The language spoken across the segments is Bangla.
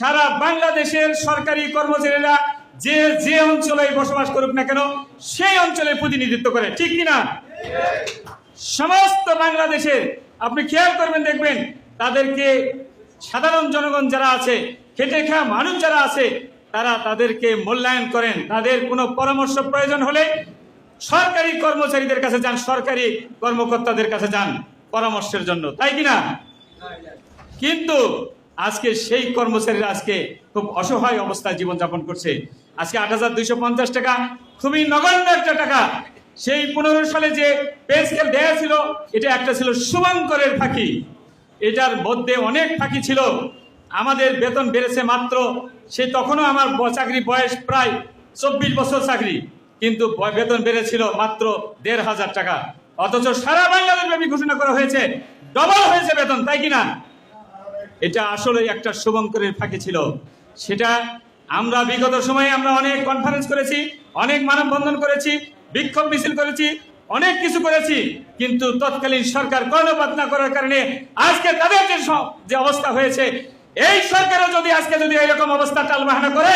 সারা বাংলাদেশের সরকারি কর্মচারীরা যে যে অঞ্চলে বসবাস করুক না কেন, সেই অঞ্চলের প্রতিনিধিত্ব করে, ঠিক কিনা? সমস্ত বাংলাদেশে, আপনি খেয়াল করবেন, দেখবেন তাদেরকে সাধারণ জনগণ যারা আছে, খেটে খাওয়া মানুষ যারা আছে, তারা তাদেরকে মূল্যায়ন করেন। তাদের কোনো পরামর্শ প্রয়োজন হলে সরকারি কর্মচারীদের কাছে যান, সরকারি কর্মকর্তাদের কাছে যান পরামর্শের জন্য। তাই কিনা? কিন্তু আজকে সেই কর্মচারীরা আজকে খুব অসহায় অবস্থায় জীবনযাপন করছে। আজকে আট হাজার দুইশো পঞ্চাশ টাকা, খুবই নগণ্য একটা টাকা। সেই পনেরো সালে যে পে স্কেল দেয়া ছিল, এটা একটা ছিল শুভঙ্করের ফাঁকি। এটার মধ্যে অনেক ফাঁকি ছিল। আমাদের বেতন বেড়েছে মাত্র, সে তখনও আমার চাকরি বয়স প্রায় চব্বিশ বছর চাকরি। কিন্তু বেতন বেড়েছিল মাত্র দেড় হাজার টাকা। অথচ সারা বাংলাদেশ ব্যাপী ঘোষণা করা হয়েছে ডবল হয়েছে বেতন, তাই কিনা এটা আসলে একটা শুভঙ্করের ফাঁকি ছিল। সেটা আমরা বিগত সময়ে আমরা অনেক কনফারেন্স করেছি, অনেক মানববন্ধন করেছি, বিক্ষোভ মিছিল করেছি, অনেক কিছু করেছি, কিন্তু তৎকালীন সরকার কর্ণপাত না করার কারণে আজকে তাদের যে যে অবস্থা হয়েছে, এই সরকারও যদি আজকে যদি এরকম অবস্থা টালবাহানা করে,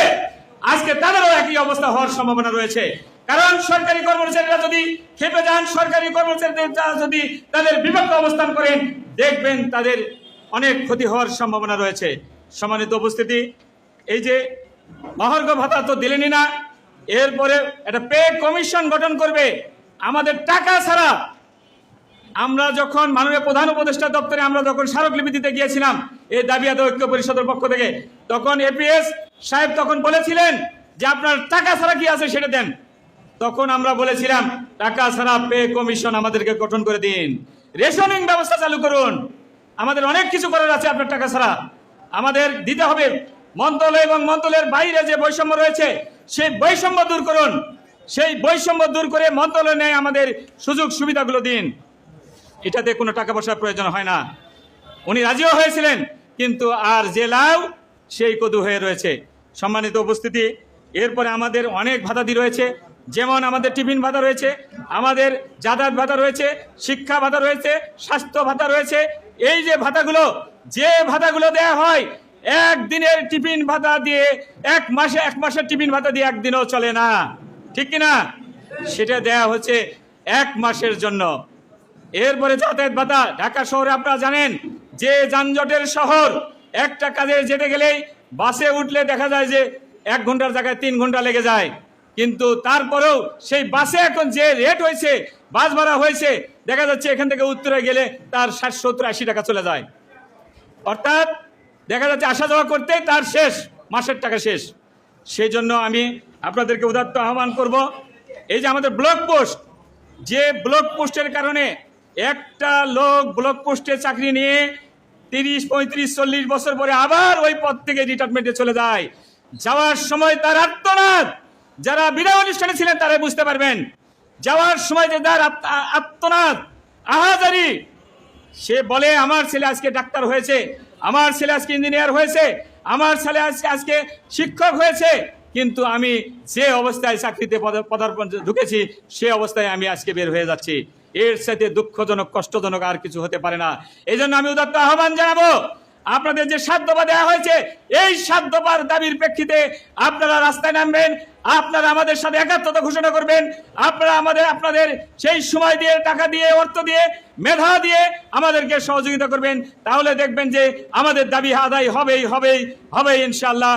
আজকে তাদেরও একই অবস্থা হওয়ার সম্ভাবনা রয়েছে। কারণ সরকারি কর্মচারীরা যদি খেপে যান, সরকারি কর্মচারীদের যদি তাদের বিপক্ষে অবস্থান করেন, দেখবেন তাদের অনেক ক্ষতি হওয়ার সম্ভাবনা রয়েছে। সম্মানিত উপস্থিতি, এই যে মহার্ঘ ভাতা তো দিলেনই না, এরপরে একটা পে কমিশন গঠন করবে। আমাদের টাকা ছাড়া আমরা যখন মাননীয় প্রধান উপদেষ্টা দপ্তরে আমরা যখন স্মারকলিপি দিতে গিয়েছিলাম, এই দাবি আদায় ঐক্য পরিষদের পক্ষ থেকে, তখন এপিএস সাহেব তখন বলেছিলেন যে আপনার টাকা ছাড়া কি আছে সেটা দেন। তখন আমরা বলেছিলাম, টাকা ছাড়া পে কমিশন আমাদেরকে গঠন করে দিন। রেশনিং ব্যবস্থা চালু করুন। আমাদের অনেক কিছু করার আছে আপনার টাকা ছাড়া। আমাদের দিতে হবে মন্ত্রণালয় এবং মন্ত্রণালয়ের বাইরে যে বৈষম্য রয়েছে, সেই বৈষম্য দূর করুন। সেই বৈষম্য দূর করে মন্ত্রণালয় নেয় আমাদের সুযোগ সুবিধাগুলো দিন। এটাতে কোনো টাকা পয়সার প্রয়োজন হয় না। উনি রাজিও হয়েছিলেন, কিন্তু আর লাউ, সেই কদু হয়ে রয়েছে। সম্মানিত উপস্থিতি, এরপরে আমাদের অনেক ভাতাদি রয়েছে। যেমন আমাদের টিফিন ভাতা রয়েছে, আমাদের যাতায়াত ভাতা রয়েছে, শিক্ষা ভাতা রয়েছে, স্বাস্থ্য ভাতা রয়েছে এই যে ভাতাগুলো যে ভাতাগুলো দেয়া হয়, একদিনের টিফিন ভাতা দিয়ে, এক মাসে, এক মাসের টিফিন ভাতা দিয়ে একদিনও চলে না। ঠিক কিনা? সেটা দেয়া হচ্ছে এক মাসের জন্য। এরপরে যাতায়াত ভাতা, ঢাকা শহরে আপনারা জানেন, যে যানজটের শহর, একটা কাজে যেতে গেলেই বাসে উঠলে দেখা যায় যে এক ঘণ্টার জায়গায় তিন ঘণ্টা লেগে যায়। কিন্তু তারপরেও সেই বাসে এখন যে রেট হয়েছে, বাস ভাড়া হয়েছে দেখা যাচ্ছে এখান থেকে উত্তরে গেলে তার ষাট সত্তর আশি টাকা চলে যায়। অর্থাৎ দেখা যাচ্ছে আসা যাওয়া করতেই তার শেষ, মাসের টাকা শেষ। সেই জন্য আমি আপনাদেরকে উদাত্ত আহ্বান করব, এই যে আমাদের ব্লক পোস্ট, যে ব্লক পোস্টের কারণে একটা লোক ব্লক পোস্টে চাকরি নিয়ে তিরিশ, পঁয়ত্রিশ, চল্লিশ বছর পরে আবার ওই পদ থেকে রিটায়ারমেন্টে চলে যায়। যাওয়ার সময় তার আত্মনাদ, যারা বিদায় অনুষ্ঠানে ছিলেন তারাই বুঝতে পারবেন। যাওয়ার সময় যে তার আত্ম- আত্মনাদ, আহাজারি, সে বলে, আমার ছেলে আজকে ডাক্তার হয়েছে, আমার ছেলে আজকে ইঞ্জিনিয়ার হয়েছে, আমার ছেলে আজকে আজকে শিক্ষক হয়েছে, কিন্তু আমি যে অবস্থায় চাকরিতে পদ- পদার্পণ ঢুকেছি, সে অবস্থায় আমি আজকে বের হয়ে যাচ্ছি। এর সাথে দুঃখজনক, কষ্টজনক আর কিছু হতে পারে না। এই জন্য আমি উদাত্ত আহ্বান জানাব আপনাদের যে সাধ্যবা দেওয়া হয়েছে, এই সাধ্যবার দাবির প্রেক্ষিতে আপনারা রাস্তায় নামবেন, আপনারা আমাদের সাথে একাত্মতা ঘোষণা করবেন, আপনারা আমাদের, আপনাদের সেই সময় দিয়ে, টাকা দিয়ে, অর্থ দিয়ে, মেধা দিয়ে আমাদেরকে সহযোগিতা করবেন। তাহলে দেখবেন যে আমাদের দাবি আদায় হবেই হবেই হবেই ইনশাল্লাহ